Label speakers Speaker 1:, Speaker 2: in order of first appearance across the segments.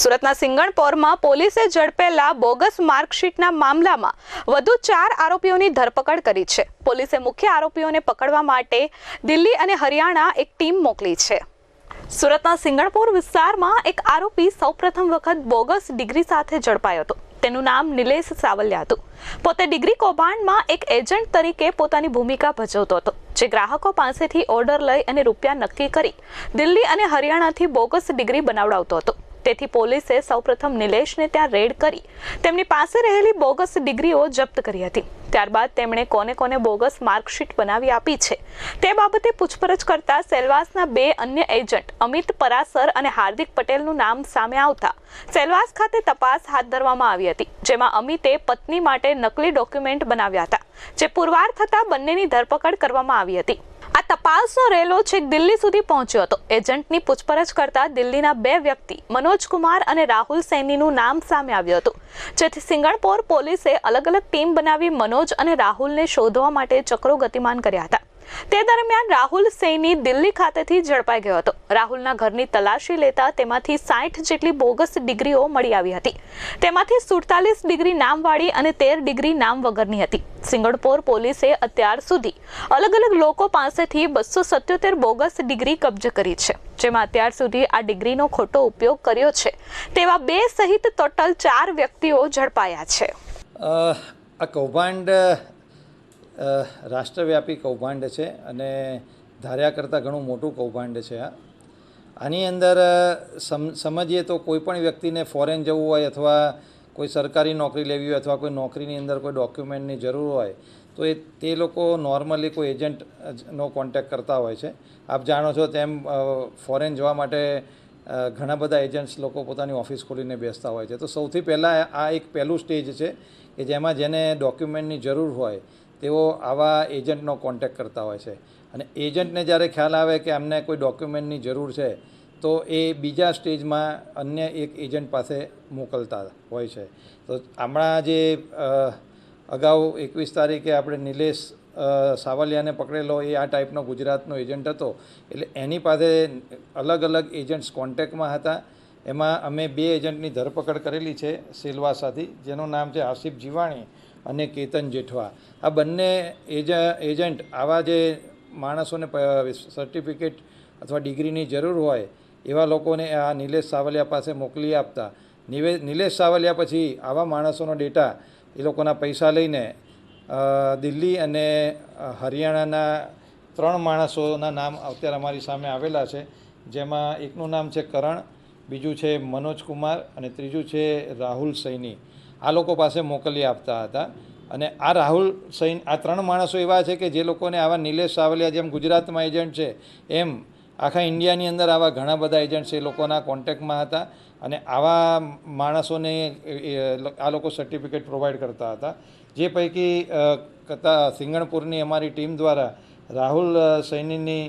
Speaker 1: સુરતના સિંગણપોરમાં પોલીસે ઝડપેલા બોગસ માર્કશીટના મામલામાં વધુ ચાર આરોપીઓની ધરપકડ કરી છે. પોલીસે મુખ્ય આરોપીઓને પકડવા માટે દિલ્હી અને હરિયાણા એક ટીમ મોકલી છે. સુરતના સિંગણપોર વિસ્તારમાં એક આરોપી સૌપ્રથમ વખત બોગસ ડિગ્રી સાથે ઝડપાયો હતો. તેનું નામ નિલેશ સાવલિયા હતું. પોતે ડિગ્રી કૌભાંડમાં એક એજન્ટ તરીકે પોતાની ભૂમિકા ભજવતો હતો, જે ગ્રાહકો પાસેથી ઓર્ડર લઈ અને રૂપિયા નક્કી કરી દિલ્હી અને હરિયાણાથી બોગસ ડિગ્રી બનાવડાવતો હતો. તેથી પોલીસે સૌપ્રથમ નિલેશને ત્યાં રેડ કરી તેમની પાસે રહેલી બોગસ ડિગ્રીઓ જપ્ત કરી હતી. ત્યારબાદ તેમણે કોને કોને બોગસ માર્કશીટ બનાવી આપી છે તે બાબતે પૂછપરછ કરતા સેલવાસના બે અન્ય એજન્ટ, અમિત પરાસર અને હાર્દિક પટેલનું નામ સામે આવતા સેલવાસ ખાતે તપાસ હાથ ધરવામાં આવી હતી, જેમાં અમિતે પત્ની માટે નકલી ડોક્યુમેન્ટ બનાવ્યા હતા, જે પુરવાર થતાં બંનેની ધરપકડ કરવામાં આવી હતી. આ તપાસનો રેલો છેક દિલ્હી સુધી પહોંચ્યો હતો. એજન્ટની પૂછપરછ કરતા દિલ્હીના બે વ્યક્તિ, મનોજ કુમાર અને રાહુલ સૈનીનું નામ સામે આવ્યું હતું. જેથી સિંગણપોર પોલીસે અલગ અલગ ટીમ બનાવી મનોજ અને રાહુલને શોધવા માટે ચક્રો ગતિમાન કર્યા હતા. તે દરમિયાન રાહુલ સૈની દિલ્હી ખાતેથી ઝડપાઈ ગયો હતો. રાહુલના ઘરની તલાશી લેતા તેમાંથી સાઠ જેટલી બોગસ ડિગ્રીઓ મળી આવી હતી. તેમાંથી સુડતાલીસ ડિગ્રી નામવાળી અને તેર ડિગ્રી નામ વગરની હતી. સિંગણપોર પોલીસે અત્યાર સુધી અલગ અલગ લોકો પાસેથી બસો સત્યોતેર બોગસ ડિગ્રી કબજે કરી છે. જેમાં અત્યાર સુધી આ ડિગ્રીનો ખોટો ઉપયોગ કર્યો છે. તેવા બે સહિત ટોટલ ચાર વ્યક્તિઓ ઝડપાયા છે.
Speaker 2: આ કૌભાંડ રાષ્ટ્રવ્યાપી કૌભાંડ છે અને ધાર્યા કરતાં ઘણું મોટું કૌભાંડ છે આ. આની અંદર સમ, સમજીએ તો કોઈ પણ વ્યક્તિને ફોરેન જવું હોય અથવા કોઈ સરકારી નોકરી લેવી હોય અથવા કોઈ નોકરીની અંદર કોઈ ડોક્યુમેન્ટની જરૂર હોય, તો એ, તે લોકો નોર્મલી કોઈ એજન્ટનો કોન્ટેક્ટ કરતા હોય છે. આપ જાણો છો તેમ ફોરેન જવા માટે ઘણા બધા એજન્ટ્સ લોકો પોતાની ઓફિસ ખોલીને બેસતા હોય છે. તો સૌથી પહેલાં આ એક પહેલું સ્ટેજ છે કે જેમાં જેને ડોક્યુમેન્ટની જરૂર હોય તેઓ આવા એજન્ટનો કોન્ટેક કરતા હોય છે. અને એજન્ટને જ્યારે ખ્યાલ આવે કે અમને કોઈ ડોક્યુમેન્ટની જરૂર છે, તો એ બીજા સ્ટેજમાં અન્ય એક એજન્ટ પાસે મોકલતા હોય છે. તો હમણાં જે અગાઉ એકવીસ તારીખે આપણે નિલેશ સાવલિયાને પકડેલો એ આ ટાઈપનો ગુજરાતનો એજન્ટ હતો. એટલે એની પાસે અલગ અલગ એજન્ટ્સ કોન્ટેક્ટમાં હતા. એમાં અમે બે એજન્ટની ધરપકડ કરેલી છે, સેલવાસાથી. જેનું નામ છે આસિફ જીવાણી. અને કેતન જેઠવા. આ બંને એજ, એજન્ટ આવા જે માણસોને સર્ટિફિકેટ અથવા ડિગ્રીની જરૂર હોય, એવા લોકોને આ નિલેશ સાવલિયા પાસે મોકલી આપતા. નિવે, નિલેશ સાવલિયા પછી આવા માણસોનો ડેટા એ લોકોના પૈસા લઈને દિલ્હી અને હરિયાણાના ત્રણ માણસોના નામ અત્યારે અમારી સામે આવેલા છે. જેમાં એકનું નામ છે કરણ, બીજું છે મનોજ કુમાર અને ત્રીજું છે રાહુલ સૈની. આ લોકો પાસે મોકલી આપતા હતા. અને આ રાહુલ સૈન, આ ત્રણ માણસો એવા છે કે જે લોકોને આવા નિલેશ સાવલિયા જેમ ગુજરાતમાં એજન્ટ છે, એમ આખા ઇન્ડિયાની અંદર આવા ઘણા બધા એજન્ટ્સ એ લોકોના કોન્ટેક્ટમાં હતા. અને આવા માણસોને આ લોકો સર્ટિફિકેટ પ્રોવાઈડ કરતા હતા. જે પૈકી કતા સિંગણપુરની અમારી ટીમ દ્વારા રાહુલ સૈનીની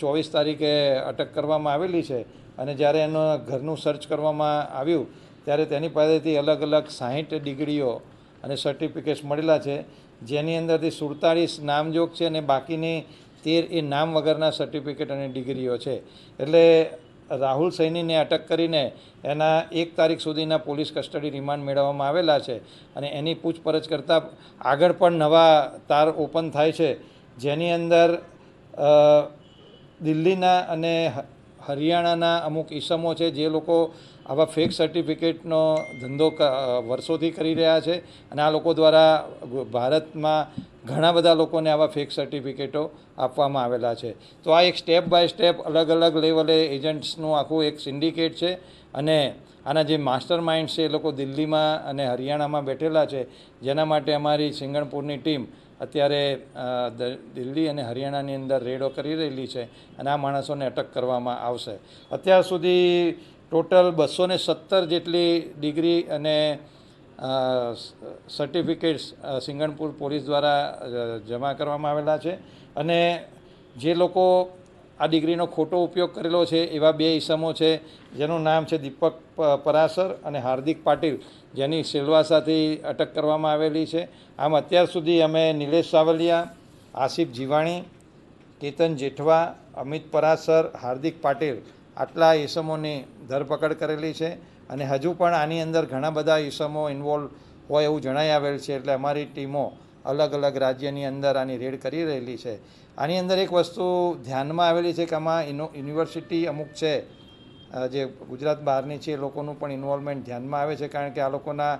Speaker 2: ચોવીસ તારીખે અટક કરવામાં આવેલી છે. અને જ્યારે એનું ઘરનું સર્ચ કરવામાં આવ્યું ત્યારે તેની પાસેથી અલગ અલગ સાહીઠ ડિગ્રીઓ અને સર્ટિફિકેટ્સ મળેલા છે, જેની અંદરથી સુડતાળીસ નામજોગ છે અને બાકીની તેર એ નામ વગરના સર્ટિફિકેટ અને ડિગ્રીઓ છે. એટલે રાહુલ સૈનીને અટક કરીને એના એક તારીખ સુધીના પોલીસ કસ્ટડી રિમાન્ડ મેળવવામાં આવેલા છે અને એની પૂછપરછ કરતાં આગળ પણ નવા તાર ઓપન થાય છે. જેની અંદર દિલ્હીના અને હરિયાણાના અમુક ઈસમો છે જે લોકો આવા ફેક સર્ટિફિકેટનો ધંધો વર્ષોથી કરી રહ્યા છે અને આ લોકો દ્વારા ભારતમાં ઘણા બધા લોકોને આવા ફેક સર્ટિફિકેટો આપવામાં આવેલા છે. તો આ એક સ્ટેપ બાય સ્ટેપ અલગ અલગ લેવલે એજન્ટ્સનું આખું એક સિન્ડિકેટ છે અને આના જે માસ્ટર માઇન્ડ છે એ લોકો દિલ્હીમાં અને હરિયાણામાં બેઠેલા છે. જેના માટે અમારી સિંગણપુરની ટીમ અત્યારે દિલ્હી અને હરિયાણાની અંદર રેડો કરી રહેલી છે અને આ માણસોને અટક કરવામાં આવશે. અત્યાર સુધી ટોટલ બસો સત્તર જેટલી ડિગ્રી અને સર્ટિફિકેટ્સ સિંગણપુર પોલીસ દ્વારા જમા કરવામાં આવેલા છે. અને જે લોકો આ ડિગ્રીનો ખોટો ઉપયોગ કરેલો છે, એવા બે ઇસમો છે, જેનું નામ છે દીપક પરાસર અને હાર્દિક પાટીલ, જેની સેલવાસાથી અટક કરવામાં આવેલી છે. આમ અત્યાર સુધી અમે નિલેશ સાવલિયા, આસિફ જીવાણી, કેતન જેઠવા, અમિત પરાસર, હાર્દિક પાટીલ આટલા ઈસમોની ધરપકડ કરેલી છે અને હજુ પણ આની અંદર ઘણા બધા ઈસમો ઇન્વોલ્વ હોય એવું જણાઈ આવેલ છે એટલે અમારી ટીમો અલગ અલગ રાજ્યની અંદર આની રેડ કરી રહેલી છે. આની અંદર એક વસ્તુ ધ્યાનમાં આવેલી છે કે આમાં યુનિવર્સિટી અમુક છે જે ગુજરાત બહારની છે એ લોકોનું પણ ઇન્વોલ્વમેન્ટ ધ્યાનમાં આવે છે કારણ કે આ લોકોના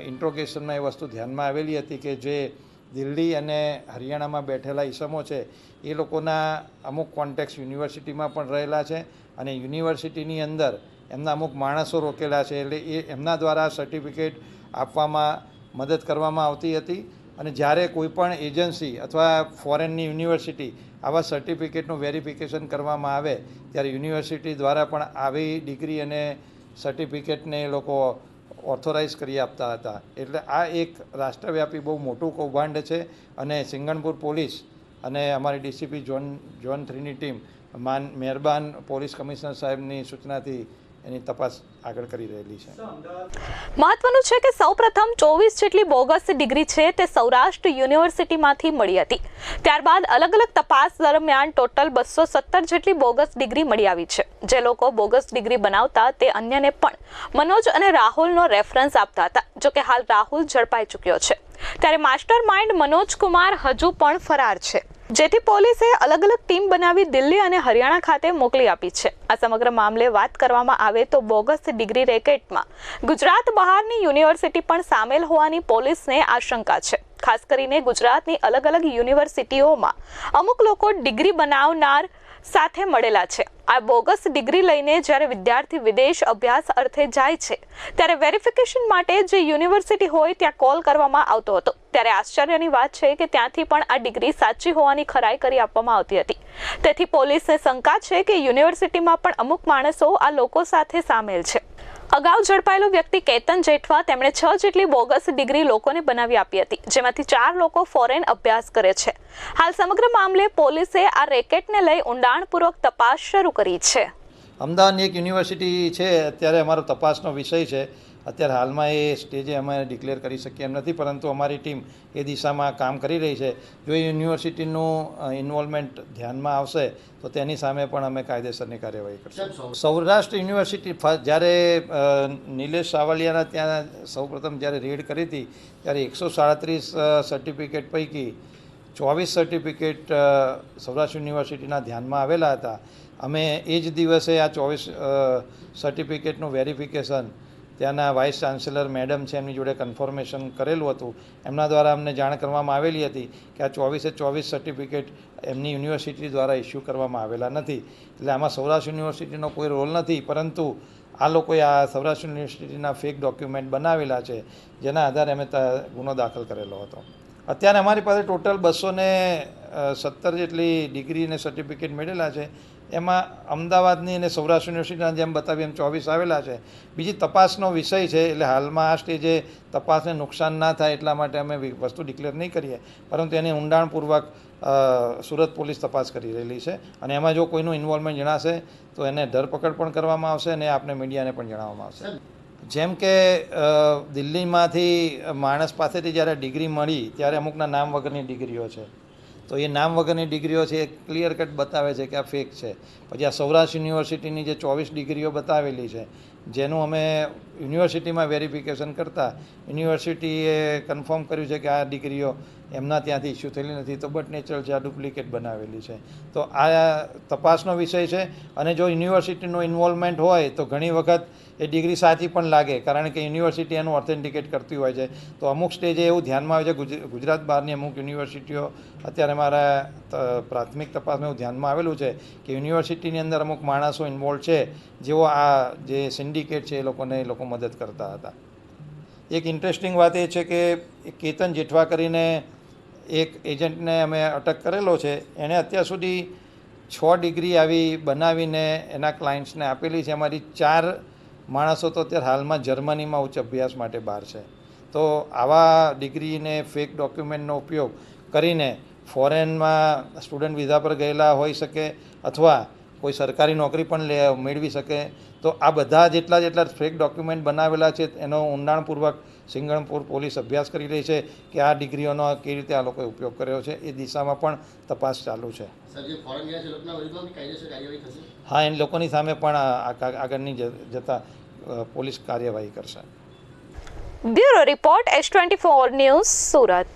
Speaker 2: ઇન્ટ્રોગેશનમાં એ વસ્તુ ધ્યાનમાં આવેલી હતી કે જે દિલ્હી અને હરિયાણામાં બેઠેલા ઈસમો છે, એ લોકોના અમુક કોન્ટેક્ટ યુનિવર્સિટીમાં પણ રહેલા છે અને યુનિવર્સિટીની અંદર એમના અમુક માણસો રોકેલા છે એટલે એ એમના દ્વારા સર્ટિફિકેટ આપવામાં મદદ કરવામાં આવતી હતી અને જ્યારે કોઈપણ એજન્સી અથવા ફોરેનની યુનિવર્સિટી આવા સર્ટિફિકેટનું વેરિફિકેશન કરવામાં આવે, ત્યારે યુનિવર્સિટી દ્વારા પણ આવી ડિગ્રી અને સર્ટિફિકેટને એ લોકો ઓથોરાઇઝ કરી આપતા હતા. એટલે આ એક રાષ્ટ્રવ્યાપી બહુ મોટું કૌભાંડ છે અને સિંગણપુર પોલીસ અને અમારી ડીસીપી ઝોન ઝોન થ્રીની ટીમ, માન, મહેરબાન પોલીસ કમિશનર સાહેબની સૂચનાથી એની તપાસ આગળ કરી રહેલી છે.
Speaker 1: મહત્વનું છે કે સૌપ્રથમ ચોવીસ જેટલી બોગસ ડિગ્રી છે તે સૌરાષ્ટ્ર યુનિવર્સિટીમાંથી મળી હતી. ત્યારબાદ અલગ અલગ તપાસ દરમિયાન ટોટલ બસો સત્તર જેટલી બોગસ ડિગ્રી મળી આવી છે. જે લોકો બોગસ ડિગ્રી બનાવતા તે અન્યને પણ મનોજ અને રાહુલનો રેફરન્સ આપતા હતા જોકે હાલ રાહુલ ઝડપાઈ ચૂક્યો છે. ત્યારે માસ્ટર માઇન્ડ મનોજ કુમાર હજુ પણ ફરાર છે. જેથી પોલીસે અલગ અલગ ટીમ બનાવી દિલ્હી અને હરિયાણા ખાતે મોકલી આપી છે. આ સમગ્ર મામલે વાત કરવામાં આવે તો બોગસ ડિગ્રી રેકેટમાં ગુજરાત બહારની યુનિવર્સિટી પણ સામેલ હોવાની પોલીસને આશંકા છે. ખાસ કરીને ગુજરાતની અલગ અલગ યુનિવર્સિટીઓમાં અમુક લોકો ડિગ્રી બનાવનાર સાથે મળેલા છે. આ બોગસ ડિગ્રી લઈને જ્યારે વિદ્યાર્થી વિદેશ અભ્યાસ અર્થે જાય છે, ત્યારે વેરિફિકેશન માટે જે યુનિવર્સિટી હોય ત્યાં કોલ કરવામાં આવતો હતો. ત્યારે આશ્ચર્યની વાત છે કે ત્યાંથી પણ આ ડિગ્રી સાચી હોવાની ખરાઈ કરી આપવામાં આવતી હતી. તેથી પોલીસને શંકા છે કે યુનિવર્સિટીમાં પણ અમુક માણસો આ લોકો સાથે સામેલ છે. અગાઉ ઝડપાયેલો વ્યક્તિ કેતન જેઠવા તેમણે છ જેટલી બોગસ ડિગ્રી લોકોને બનાવી આપી હતી, જેમાંથી ચાર લોકો ફોરેન અભ્યાસ કરે છે. હાલ સમગ્ર મામલે પોલીસે આ રેકેટને લઈ ઊંડાણપૂર્વક તપાસ શરૂ કરી છે.
Speaker 2: અમદાવાદની એક યુનિવર્સિટી છે અત્યારે અમારો તપાસનો વિષય છે. અત્યારે હાલમાં એ સ્ટેજે અમે ડિક્લેર કરી શકીએ એમ નથી પરંતુ અમારી ટીમ એ દિશામાં કામ કરી રહી છે. જો એ યુનિવર્સિટીનું ઇન્વોલ્વમેન્ટ ધ્યાનમાં આવશે તો તેની સામે પણ અમે કાયદેસરની કાર્યવાહી કરીશું. સૌરાષ્ટ્ર યુનિવર્સિટી જ્યારે નિલેશ સાવલિયાના ત્યાં સૌપ્રથમ જ્યારે રેડ કરી હતી ત્યારે એકસો સાડત્રીસ સર્ટિફિકેટ પૈકી ચોવીસ સર્ટિફિકેટ સૌરાષ્ટ્ર યુનિવર્સિટીના ધ્યાનમાં આવેલા હતા. અમે એ જ દિવસે આ ચોવીસ સર્ટિફિકેટનું વેરિફિકેશન ત્યાંના વાઇસ ચાન્સેલર મેડમ છે, એમની જોડે કન્ફર્મેશન કરેલું હતું. એમના દ્વારા અમને જાણ કરવામાં આવેલી હતી કે આ ચોવીસે ચોવીસ સર્ટિફિકેટ એમની યુનિવર્સિટી દ્વારા ઇસ્યુ કરવામાં આવેલા નથી. એટલે આમાં સૌરાષ્ટ્ર યુનિવર્સિટીનો કોઈ રોલ નથી, પરંતુ આ લોકોએ આ સૌરાષ્ટ્ર યુનિવર્સિટીના ફેક ડોક્યુમેન્ટ બનાવેલા છે, જેના આધારે અમે ગુનો દાખલ કરેલો હતો. અત્યારે અમારી પાસે ટોટલ બસો ને સત્તર જેટલી ડિગ્રી અને સર્ટિફિકેટ મેળવેલા છે. એમાં અમદાવાદની અને સૌરાષ્ટ્ર યુનિવર્સિટીના જેમ બતાવી એમ ચોવીસ આવેલા છે. બીજી તપાસનો વિષય છે, એટલે હાલમાં આ સ્ટેજે તપાસને નુકસાન ના થાય એટલા માટે અમે વસ્તુ ડિક્લેર નહીં કરીએ. પરંતુ એની ઊંડાણપૂર્વક સુરત પોલીસ તપાસ કરી રહેલી છે. અને એમાં જો કોઈનું ઇન્વોલ્વમેન્ટ જણાશે, તો એને ધરપકડ પણ કરવામાં આવશે અને આપને મીડિયાને પણ જણાવવામાં આવશે. જેમ કે દિલ્હીમાંથી માણસ પાસેથી જ્યારે ડિગ્રી મળી, ત્યારે અમુકના નામ વગરની ડિગ્રીઓ છે. તો એ નામ વગરની ડિગ્રીઓ છે એ ક્લિયર કટ બતાવે છે કે આ ફેક છે. પછી આ સૌરાષ્ટ્ર યુનિવર્સિટીની જે ચોવીસ ડિગ્રીઓ બતાવેલી છે જેનું અમે યુનિવર્સિટીમાં વેરિફિકેશન કરતાં, યુનિવર્સિટીએ કન્ફર્મ કર્યું છે કે આ ડિગ્રીઓ એમના ત્યાંથી ઇસ્યુ થયેલી નથી, તો બટ નેચરલ છે, આ ડુપ્લિકેટ બનાવેલી છે. તો આ તપાસનો વિષય છે, અને જો યુનિવર્સિટીનું ઇન્વોલ્વમેન્ટ હોય, તો ઘણી વખત એ ડિગ્રી સાચી પણ લાગે, કારણ કે યુનિવર્સિટી એનું ઓથેન્ટિકેટ કરતી હોય છે. તો અમુક સ્ટેજે એવું ધ્યાનમાં આવે છે ગુજરાત બહારની અમુક યુનિવર્સિટીઓ, અત્યારે મારા પ્રાથમિક તપાસમાં એવું ધ્યાનમાં આવેલું છે કે યુનિવર્સિટીની અંદર અમુક માણસો ઇન્વોલ્વ છે, જેઓ આ જે સિન્ડિકેટ છે એ લોકોને એ લોકો મદદ કરતા હતા. એક ઇન્ટરેસ્ટિંગ વાત એ છે કે કેતન જેઠવા કરીને એક એજન્ટને અમે અટક કરેલો છે. એણે અત્યાર સુધી છ ડિગ્રી આવી બનાવીને એના ક્લાયન્ટ્સને આપેલી છે. અમારી ચાર માણસો તો અત્યારે હાલમાં જર્મનીમાં ઉચ્ચ અભ્યાસ માટે બહાર છે. તો આવા ડિગ્રીને ફેક ડોક્યુમેન્ટનો ઉપયોગ કરીને ફોરેનમાં સ્ટુડન્ટ વિઝા પર ગયેલા હોઈ શકે અથવા કોઈ સરકારી નોકરી પણ લે મેળવી શકે તો આ બધા જેટલા જેટલા ફેક ડોક્યુમેન્ટ બનાવેલા છે એનો ઊંડાણપૂર્વક સિંગણપુર પોલીસ અભ્યાસ કરી રહી છે કે આ ડિગ્રીઓનો કેવી રીતે આ લોકોએ ઉપયોગ કર્યો છે એ દિશામાં પણ તપાસ ચાલુ છે. હા એ લોકોની સામે પણ આગળની જ- જતા પોલીસ કાર્યવાહી કરશે.
Speaker 1: Bureau report S twenty four news Surat.